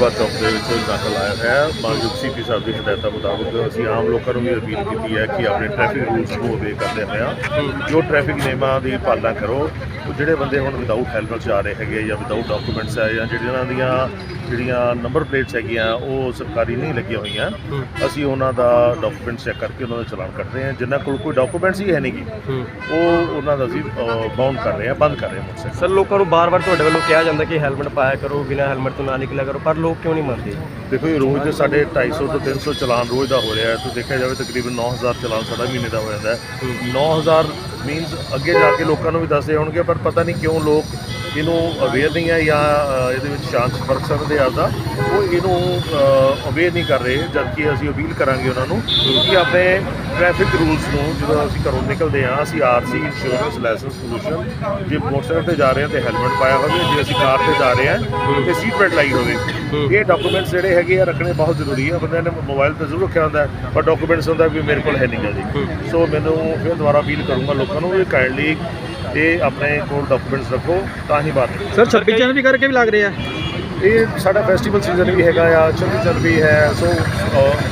ਬੱਸ ਚੌਕ ਦੇ ਵਿੱਚ ਦਾਖਲ ਆਇਆ ਹੈ। ਮਾਨਯੋਗ ਸੀਪੀ ਸਾਹਿਬ ਦੀ ਹਦਾਇਤਾਂ ਮੁਤਾਬਕ ਅਸੀਂ ਆਮ ਲੋਕਾਂ ਨੂੰ ਵੀ ਅਪੀਲ ਕੀਤੀ ਹੈ ਕਿ ਆਪਣੇ ਟ੍ਰੈਫਿਕ ਰੂਲਸ ਨੂੰ ਓਬੇ ਕਰਦੇ ਹੋਇਆ ਜੋ ਟ੍ਰੈਫਿਕ ਨਿਯਮਾਂ ਦੀ ਪਾਲਣਾ ਕਰੋ, ਉਹ ਜਿਹੜੇ ਬੰਦੇ ਹੁਣ ਵਿਦਆਊਟ ਹੈਲਮਟ ਜਾ ਰਹੇ ਹੈਗੇ ਜਾਂ ਵਿਦਆਊਟ ਡਾਕੂਮੈਂਟਸ ਹੈ ਜਾਂ ਜਿਹੜੀਆਂ ਦੀਆਂ ਜਿਹੜੀਆਂ ਨੰਬਰ ਪਲੇਟਸ ਹੈਗੀਆਂ, ਉਹ ਸਰਕਾਰੀ ਨਹੀਂ ਲੱਗੀਆਂ ਹੋਈਆਂ। ਅਸੀਂ ਉਹਨਾਂ ਦਾ ਡਾਕੂਮੈਂਟ ਚੈੱਕ ਕਰਕੇ ਉਹਨਾਂ ਦਾ ਚਲਾਨ ਕੱਟਦੇ ਹਾਂ। ਜਿਨ੍ਹਾਂ ਕੋਲ ਕੋਈ ਡਾਕੂਮੈਂਟਸ ਹੀ ਹੈ ਨਹੀਂਗੀ ਉਹ ਉਹਨਾਂ ਦਾ ਅਸੀਂ ਬਾਉਂਡ ਕਰ ਰਹੇ ਹਾਂ, ਬੰਦ ਕਰ ਰਹੇ ਹਾਂ ਸਰ, ਲੋਕਾਂ ਨੂੰ ਬਾਰ-ਬਾਰ ਤੁਹਾਡੇ ਵੱਲੋਂ ਕਿਹਾ ਜਾਂਦਾ ਕਿ ਹੈਲਮਟ ਪਾਇਆ ਕਰੋ, ਬਿਨਾਂ ਹੈਲਮਟ ਤੋਂ ਨਾ ਨਿਕਲਿਆ ਕਰੋ, ਪਰ ਲੋਕ ਕਿਉਂ ਨਹੀਂ ਮੰਨਦੇ? ਦੇਖੋ ਇਹ ਰੋਜ਼ ਦੇ ਸਾਡੇ 250 ਤੋਂ 300 ਚਲਾਨ ਰੋਜ਼ ਦਾ ਹੋ ਰਿਹਾ ਹੈ। ਤੇ ਦੇਖਿਆ ਜਾਵੇ ਤਕਰੀਬਨ 9000 ਚਲਾਨ ਸਾਡਾ ਮਹੀਨੇ ਦਾ ਹੋ ਜਾਂਦਾ ਹੈ। 9000 ਮੀਨਸ ਅੱਗੇ ਜਾ ਕੇ ਲੋਕਾਂ ਨੂੰ ਵੀ ਦੱਸਦੇ ਹੋਣਗੇ ਪਰ ਪਤਾ ਨਹੀਂ ਕਿਉਂ ਲੋਕ ਇਹਨੂੰ ਅਵੇਅਰ ਨਹੀਂ ਹੈ ਜਾਂ ਇਹਦੇ ਵਿੱਚ ਸ਼ਾਂਤ ਫ਼ਰਕ ਸਮਝਦੇ ਆਪਦਾ ਉਹ ਇਹਨੂੰ ਅਵੇਅਰ ਨਹੀਂ ਕਰ ਰਹੇ ਜਦਕਿ ਅਸੀਂ ਅਪੀਲ ਕਰਾਂਗੇ ਉਹਨਾਂ ਨੂੰ ਕਿ ਆਪਣੇ ਟ੍ਰੈਫਿਕ ਰੂਲਸ ਨੂੰ ਜਦੋਂ ਅਸੀਂ ਘਰੋਂ ਨਿਕਲਦੇ ਹਾਂ ਅਸੀਂ ਆਰਸੀ ਇੰਸ਼ੋਰੈਂਸ ਲਾਇਸੈਂਸ ਪੋਲੂਸ਼ਨ ਜੇ ਮੋਟਰਸਾਈਕਲ ਤੇ ਜਾ ਰਹੇ ਹਾਂ ਤੇ ਹੈਲਮਟ ਪਾਇਆ ਹੋਵੇ ਜੇ ਅਸੀਂ ਕਾਰ ਤੇ ਜਾ ਰਹੇ ਹਾਂ ਤੇ ਸੀਟ ਬੈਲਟ ਲਾਈ ਹੋਵੇ। ਇਹ ਡਾਕੂਮੈਂਟਸ ਜਿਹੜੇ ਹੈਗੇ ਆ ਰੱਖਣੇ ਬਹੁਤ ਜ਼ਰੂਰੀ ਹੈ ਬੰਦੇ ਨੇ ਮੋਬਾਈਲ ਤੇ ਜ਼ਰੂਰ ਰੱਖਿਆ ਹੁੰਦਾ ਪਰ ਡਾਕੂਮੈਂਟਸ ਹੁੰਦਾ ਵੀ ਮੇਰੇ ਕੋਲ ਹੈ ਨਹੀਂ ਜੀ ਸੋ ਮੈਨੂੰ ਫਿਰ ਦੁਬਾਰਾ ਅਪੀਲ ਕਰੂੰਗਾ ਲੋਕਾਂ ਨੂੰ ਵੀ ਕਾਈਂਡਲੀ ਇਹ ਆਪਣੇ ਕੋਲ ਡਾਕੂਮੈਂਟਸ ਰੱਖੋ ਤਾਂ ਹੀ ਬਾਹਰ ਨਿਕਲੋ ਸਰ 26 ਜਨਵਰੀ ਕਰਕੇ ਵੀ ਲੱਗ ਰਿਹਾ ਇਹ ਸਾਡਾ ਫੈਸਟੀਵਲ ਸੀਜ਼ਨ ਵੀ ਹੈਗਾ ਆ ਚੰਗੀ ਚੱਲ ਵੀ ਹੈ ਸੋ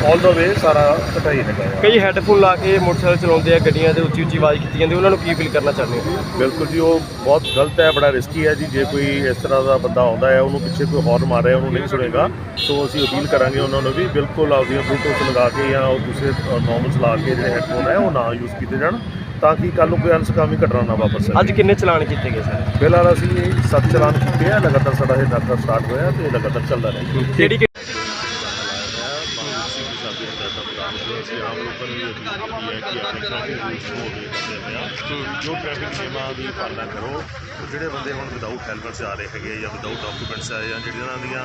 ਆਲ ਦਾ ਵੇ ਸਾਰਾ ਹੀ ਹੈਗਾ ਆ। ਕਈ ਹੈੱਡਫੋਨ ਲਾ ਕੇ ਮੋਟਰਸਾਈਕਲ ਚਲਾਉਂਦੇ ਆ ਗੱਡੀਆਂ ਦੇ ਉੱਚੀ ਉੱਚੀ ਆਵਾਜ਼ ਕੀਤੀ ਜਾਂਦੀ ਉਹਨਾਂ ਨੂੰ ਕੀ ਅਪੀਲ ਕਰਨਾ ਚਾਹੁੰਦੇ ਹੋ? ਬਿਲਕੁਲ ਜੀ ਉਹ ਬਹੁਤ ਗਲਤ ਹੈ ਬੜਾ ਰਿਸਕੀ ਹੈ ਜੀ ਜੇ ਕੋਈ ਇਸ ਤਰ੍ਹਾਂ ਦਾ ਬੰਦਾ ਆਉਂਦਾ ਹੈ ਉਹਨੂੰ ਪਿੱਛੇ ਕੋਈ ਹੌਰਨ ਮਾਰ ਰਿਹਾ ਉਹਨੂੰ ਨਹੀਂ ਸੁਣੇਗਾ ਸੋ ਅਸੀਂ ਅਪੀਲ ਕਰਾਂਗੇ ਉਹਨਾਂ ਨੂੰ ਵੀ ਬਿਲਕੁਲ ਆਪਦੀਆਂ ਬਲੂਟੂਥ ਲਗਾ ਕੇ ਜਾਂ ਉਹ ਦੂਸਰੇ ਨਾਰਮਲ ਚਲਾ ਕੇ ਜਿਹੜੇ ਹੈਡਫੋਨ ਹੈ ਉਹ ਨਾ ਯੂਜ਼ ਕੀਤੇ ਜਾਣ। ਤਾਂ ਕਿ ਕੱਲ ਨੂੰ ਕੋਈ ਅਨਸਕਾਮੀ ਘਟਨਾ ਨਾ ਵਾਪਰ ਸਕੇ। ਅੱਜ ਕਿੰਨੇ ਚਲਾਨ ਕੀਤੇ ਗਏ ਸਰ ਫਿਲਹਾਲ ਅਸੀਂ ਸੱਤ ਚਲਾਨ ਕੀਤੇ ਆ ਲਗਾਤਾਰ ਸਾਡਾ ਇਹ ਨਾਕਾ ਸਟਾਰਟ ਹੋਇਆ ਤੇ ਲਗਾਤਾਰ ਚੱਲਦਾ ਰਹੇਗਾ ਕਿਹੜੀ ਹੈ ਕਿ ਆਪਣੇ ਟ੍ਰੈਫਿਕ ਰੂਲਸ ਨੂੰ ਓਬੇ ਕਰਦੇ ਹੋਇਆ ਜੋ ਟ੍ਰੈਫਿਕ ਨਿਯਮਾਂ ਦੀ ਪਾਲਣਾ ਕਰੋ ਜਿਹੜੇ ਬੰਦੇ ਹੁਣ ਵਿਦਆਊਟ ਹੈਲਮਟ ਜਾ ਰਹੇ ਹੈਗੇ ਜਾਂ ਵਿਦਆਊਟ ਡਾਕੂਮੈਂਟਸ ਹੈ ਜਾਂ ਜਿਹੜੀਆਂ ਦੀਆਂ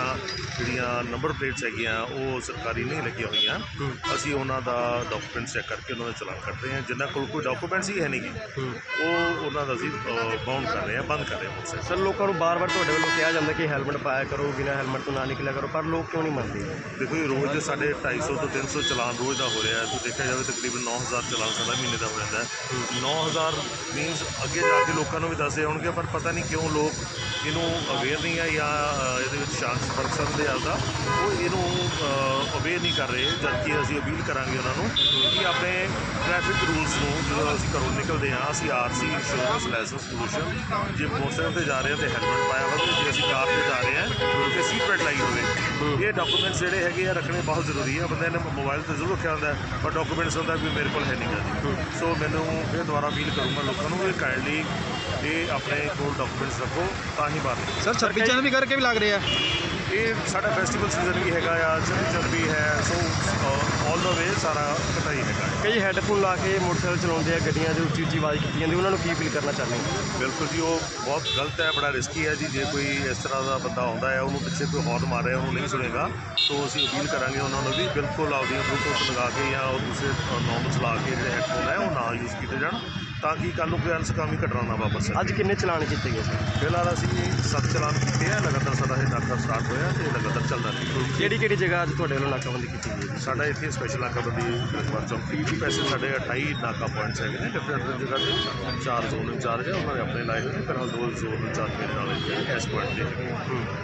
ਜਿਹੜੀਆਂ ਨੰਬਰ ਪਲੇਟਸ ਹੈਗੀਆਂ ਉਹ ਸਰਕਾਰੀ ਨਹੀਂ ਲੱਗੀਆਂ ਹੋਈਆਂ। ਅਸੀਂ ਉਹਨਾਂ ਦਾ ਡਾਕੂਮੈਂਟ ਚੈੱਕ ਕਰਕੇ ਉਹਨਾਂ ਦਾ ਚਲਾਨ ਕੱਟਦੇ ਹਾਂ। ਜਿਨ੍ਹਾਂ ਕੋਲ ਕੋਈ ਡਾਕੂਮੈਂਟਸ ਹੀ ਹੈ ਨਹੀਂਗੇ ਉਹ ਉਹਨਾਂ ਦਾ ਅਸੀਂ ਬਾਉਂਡ ਕਰ ਰਹੇ ਹਾਂ ਬੰਦ ਕਰ ਰਹੇ ਹਾਂ ਮੋਟਰਸਾਈਕਲ। ਸਰ ਲੋਕਾਂ ਨੂੰ ਬਾਰ-ਬਾਰ ਤੁਹਾਡੇ ਵੱਲੋਂ ਕਿਹਾ ਜਾਂਦਾ ਕਿ ਹੈਲਮਟ ਪਾਇਆ ਕਰੋ ਬਿਨਾਂ ਹੈਲਮਟ ਤੋਂ ਨਾ ਨਿਕਲਿਆ ਕਰੋ ਪਰ ਲੋਕ ਕਿਉਂ ਨਹੀਂ ਮੰਨਦੇ? ਦੇਖੋ ਇਹ ਰੋਜ਼ ਦੇ ਸਾਡੇ 250 ਤੋਂ 300 ਚਲਾਨ ਰੋਜ਼ ਦਾ ਹੋ ਰਿਹਾ ਹੈ। ਤੇ ਦੇਖਿਆ ਜਾਵੇ ਤਕਰੀਬਨ 9000 ਚਲਾਨ ਸਾਡਾ ਮਹੀਨੇ ਦਾ ਹੋ ਜਾਂਦਾ ਹੈ। 9000 ਮੀਨਸ ਅੱਗੇ ਜਾ ਕੇ ਲੋਕਾਂ ਨੂੰ ਵੀ ਦੱਸਦੇ ਹੋਣਗੇ ਪਰ ਪਤਾ ਨਹੀਂ ਕਿਉਂ ਲੋਕ ਇਹਨੂੰ ਅਵੇਅਰ ਨਹੀਂ ਆ ਜਾਂ ਇਹਦੇ ਵਿੱਚ ਸ਼ਾਂਤ ਫ਼ਰਕ ਸਮਝਦੇ ਆਪਦਾ। ਉਹ ਇਹਨੂੰ ਅਵੇਅਰ ਨਹੀਂ ਕਰ ਰਹੇ, ਜਦਕਿ ਅਸੀਂ ਅਪੀਲ ਕਰਾਂਗੇ ਉਹਨਾਂ ਨੂੰ ਕਿ ਆਪਣੇ ਟ੍ਰੈਫਿਕ ਰੂਲਸ ਨੂੰ, ਜਦੋਂ ਅਸੀਂ ਘਰੋਂ ਨਿਕਲਦੇ ਹਾਂ, ਅਸੀਂ ਆਰਸੀ ਇੰਸ਼ੋਰੈਂਸ ਲਾਇਸੈਂਸ ਪੋਲੂਸ਼ਨ ਜੇ ਮੋਟਰਸਾਈਕਲ ਤੇ ਜਾ ਰਹੇ ਹਾਂ ਤੇ ਹੈਲਮਟ ਪਾਇਆ ਹੋਵੇ, ਜੇ ਅਸੀਂ ਕਾਰ ਤੇ ਜਾ ਰਹੇ ਹਾਂ, ਤੇ ਸੀਟ ਬੈਲਟ ਲਾਈ ਹੋਵੇ। ਇਹ ਡਾਕੂਮੈਂਟਸ ਜਿਹੜੇ ਹੈਗੇ ਆ, ਰੱਖਣੇ ਬਹੁਤ ਜ਼ਰੂਰੀ ਹੈ ਬੰਦੇ ਨੇ ਮੋਬਾਈਲ ਤੇ ਜ਼ਰੂਰ ਰੱਖਿਆ ਹੁੰਦਾ ਪਰ ਡਾਕੂਮੈਂਟਸ ਹੁੰਦਾ ਵੀ ਮੇਰੇ ਕੋਲ ਹੈ ਨਹੀਂ ਗਾ ਜੀ। ਸੋ ਮੈਨੂੰ ਫਿਰ ਦੁਬਾਰਾ ਅਪੀਲ ਕਰੂੰਗਾ ਲੋਕਾਂ ਨੂੰ ਵੀ ਕਾਈਂਡਲੀ ਇਹ ਆਪਣੇ ਕੋਲ ਡਾਕੂਮੈਂਟਸ ਰੱਖੋ, ਤਾਂ ਹੀ ਬਾਹਰ ਸਰ 26 ਜਨਵਰੀ ਕਰਕੇ ਵੀ ਲੱਗ ਰਿਹਾ ਇਹ ਸਾਡਾ ਫੈਸਟੀਵਲ ਸੀਜ਼ਨ ਵੀ ਹੈਗਾ ਆ ਚੱਲ ਵੀ ਹੈ ਸੋ ਆਲ ਦਾ ਵੇ ਸਾਰਾ ਇਕੱਠਾ ਹੀ ਹੈਗਾ। ਕਈ ਹੈੱਡਫੋਨ ਲਾ ਕੇ ਮੋਟਰਸਾਈਕਲ ਚਲਾਉਂਦੇ ਆ ਗੱਡੀਆਂ ਦੇ ਉੱਚੀ ਉੱਚੀ ਆਵਾਜ਼ ਕੀਤੀ ਜਾਂਦੀ ਉਹਨਾਂ ਨੂੰ ਕੀ ਅਪੀਲ ਕਰਨਾ ਚਾਹੁੰਦੇ ਬਿਲਕੁਲ ਜੀ ਉਹ ਬਹੁਤ ਗਲਤ ਹੈ ਬੜਾ ਰਿਸਕੀ ਹੈ ਜੀ ਜੇ ਕੋਈ ਇਸ ਤਰ੍ਹਾਂ ਦਾ ਬੰਦਾ ਆਉਂਦਾ ਹੈ ਉਹਨੂੰ ਪਿੱਛੇ ਕੋਈ ਹੌਰਨ ਮਾਰ ਰਿਹਾ ਉਹਨੂੰ ਨਹੀਂ ਸੁਣੇਗਾ ਸੋ ਅਸੀਂ ਅਪੀਲ ਕਰਾਂਗੇ ਉਹਨਾਂ ਨੂੰ ਵੀ ਬਿਲਕੁਲ ਆਪਦੀਆਂ ਬਲੂਟੂਥ ਲਗਾ ਕੇ ਜਾਂ ਉਹ ਦੂਸਰੇ ਨਾਰਮਲ ਚਲਾ ਕੇ ਜਿਹੜੇ ਹੈਡਫੋਨ ਹੈ ਉਹ ਨਾ ਯੂਜ਼ ਕੀਤੇ ਜਾਣ ਤਾਂ ਕਿ ਕੱਲ ਨੂੰ ਕੋਈ ਅਨਸਕਾਮੀ ਘਟਨਾ ਨਾ ਵਾਪਰ ਸਕੇ। ਅੱਜ ਕਿੰਨੇ ਚਲਾਨ ਕੀਤੇ ਗਏ ਸਰ ਫਿਲਹਾਲ ਅਸੀਂ ਸੱਤ ਚਲਾਨ ਕੀਤੇ ਆ ਲਗਾਤਾਰ ਸਾਡਾ ਇਹ ਨਾਕਾ ਸਟਾਰਟ ਹੋਇਆ ਤੇ ਲਗਾਤਾਰ ਚੱਲਦਾ ਰਹੇਗਾ ਕਿਹੜੀ ਕਿਹੜੀ ਜਗ੍ਹਾ ਅੱਜ ਤੁਹਾਡੇ ਵੱਲੋਂ ਨਾਕਾਬੰਦੀ ਕੀਤੀ ਗਈ ਹੈ ਸਾਡਾ ਇੱਥੇ ਸਪੈਸ਼ਲ ਨਾਕਾਬੰਦੀ ਰਕਬਰ ਚੌਂਕੀ ਵੀ ਪੈਸੇ ਸਾਡੇ 28 ਨਾਕਾ ਪੁਆਇੰਟਸ ਹੈਗੇ ਨੇ ਡਿਫਰੈਂਟ ਜਗ੍ਹਾ ਤੇ। ਚਾਰ ਜ਼ੋਨ ਇੰਚਾਰਜ ਹੈ ਉਹਨਾਂ ਨੇ ਆਪਣੇ ਲਾਏ ਹੋਏ ਨੇ। ਫਿਲਹਾਲ ਦੋ ਜ਼ੋਨ ਇੰਚਾਰਜ ਮੇਰੇ ਨਾਲ ਇਸ ਪੁਆਇੰਟ ਤੇ। ਹੈਗੇ।